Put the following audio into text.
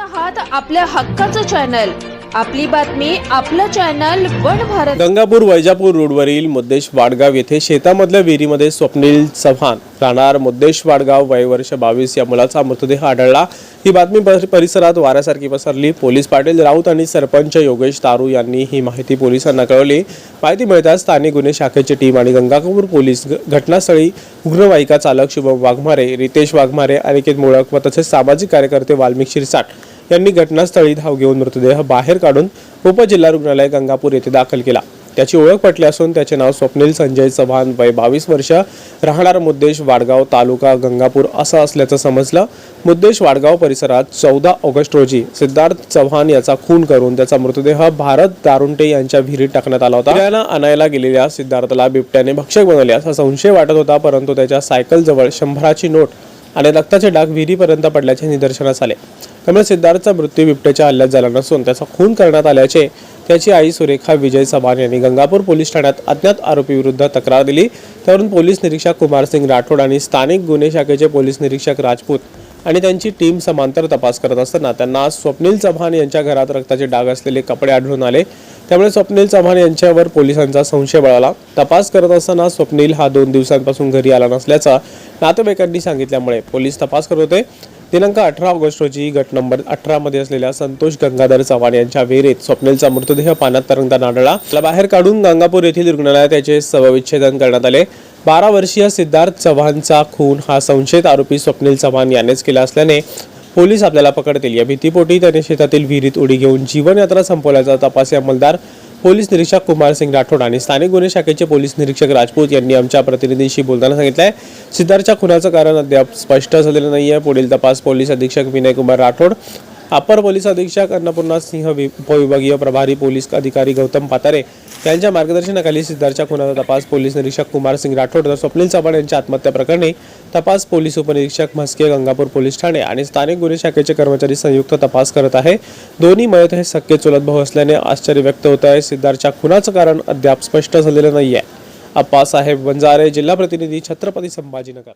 आहात आपल्या हक्काचं चॅनल आपली बातमी आपलं चॅनल वन भारत. गंगापूर वैजापूर रोडवरील मुद्देश वाडगाव येथे शेतामधल्या विहिरीमध्ये स्वप्नील चव्हाण राहणार मुद्देश वाडगाव वय वर्ष बावीस या मुलाचा मृतदेह आढळला. ही बातमी परिसरात वाऱ्यासारखी पसरली. पोलीस पाटील राऊत आणि सरपंच योगेश तारू यांनी ही माहिती पोलिसांना कळवली. माहिती मिळताच स्थानिक गुन्हे शाखेची टीम आणि गंगापूर पोलीस घटनास्थळी रुग्णवाहिका चालक शुभम वाघमारे रितेश वाघमारे अनिकेत मुळक व तसेच सामाजिक कार्यकर्ते वाल्मिक शिरसाट यांनी घटनास्थळी धाव घेऊन मृतदेह बाहेर काढून उपजिल्हा रुग्णालय गंगापूर येथे दाखल केला. त्याची ओळख पटली असून त्याचे नाव स्वप्नील संजय चव्हाण वय बावीस वर्ष. राहणार मुद्देश वाडगाव तालुका गंगापूर असं असल्याचं समजलं. मुद्देश वाडगाव परिसरात चौदा ऑगस्ट रोजी सिद्धार्थ चव्हाण याचा खून करून त्याचा मृतदेह भारत दारुंटे यांच्या विहिरीत टाकण्यात आला होता. त्याला आणायला गेलेल्या सिद्धार्थला बिबट्याने भक्षक बनवले असा संशय वाटत होता परंतु त्याच्या सायकल जवळ शंभराची नोट आणि रक्ताचे डाग विहिरीपर्यंत पडल्याचे निदर्शनास आले. त्यामुळे सिद्धार्थचा मृत्यू बिबट्याच्या हल्ल्यात झाला नसून त्याचा खून करण्यात आल्याचे त्याची आई सुरेखा विजय चव्हाण यांनी गंगापूर पोलीस ठाण्यात अज्ञात आरोपीविरुद्ध तक्रार दिली. त्यावरून पोलीस निरीक्षक कुमारसिंग राठोड आणि स्थानिक गुन्हे शाखेचे पोलीस निरीक्षक राजपूत आणि त्यांची टीम समांतर तपास करत असताना त्यांना आज स्वप्नील चव्हाण यांच्या घरात रक्ताचे डाग असलेले कपडे आढळून आले. त्यामुळे स्वप्नील चव्हाण यांच्यावर पोलिसांचा संशय बळाला तपास करत असताना स्वप्नील हा दोन दिवसांपासून घरी आला नसल्याचा नातेवाईकांनी सांगितल्यामुळे पोलीस तपास करत होते. दिनांक अठरा ऑगस्ट रोजी गट नंबर अठरा मध्ये असलेल्या संतोष गंगाधर चव्हाण यांच्या विहिरीत स्वप्नीलचा मृतदेह पाण्यात तरंगताना आढळला. त्याला बाहेर काढून गंगापूर येथील रुग्णालयात त्याचे शवविच्छेदन करण्यात आले. बारा वर्षीय सिद्धार्थ चव्हाणचा खून हा संशयित आरोपी स्वप्नील चव्हाण यानेच केला असल्याने पोलीस आपल्याला पकडतील. या भीतीपोटी त्याने शेतातील विहिरीत उडी घेऊन जीवनयात्रा संपवल्याचा तपासी अंमलदार पोलीस निरीक्षक कुमार सिंग राठोड आणि स्थानिक गुन्हे शाखेचे पोलीस निरीक्षक राजपूत यांनी आमच्या प्रतिनिधीशी बोलताना सांगितलंय. सिद्धार्थच्या खुनाचं कारण अद्याप स्पष्ट झालेलं नाहीये. पुढील तपास पोलीस अधीक्षक विनय कुमार राठोड अपर पोलीस अधीक्षक अन्नपूर्णा सिंह उपविभागीय प्रभारी पोलीस अधिकारी गौतम पातारे यांच्या मार्गदर्शनाखाली सिद्धार्थच्या खुनाचा तपास पोलीस निरीक्षक कुमार सिंग राठोड तर स्वप्नील चव्हाण यांच्या आत्महत्या प्रकरणी तपास पोलीस उपनिरीक्षक म्हस्के गंगापूर पोलीस ठाणे आणि स्थानिक गुन्हे शाखेचे कर्मचारी संयुक्त तपास करत आहे. दोन्ही मयत हे सख्खे चुलत भाऊ असल्याने आश्चर्य व्यक्त होत आहे. सिद्धार्थच्या खुनाचं कारण अद्याप स्पष्ट झालेलं नाही आहे अप्पासाहेब वंजारे जिल्हा प्रतिनिधी छत्रपती संभाजीनगर.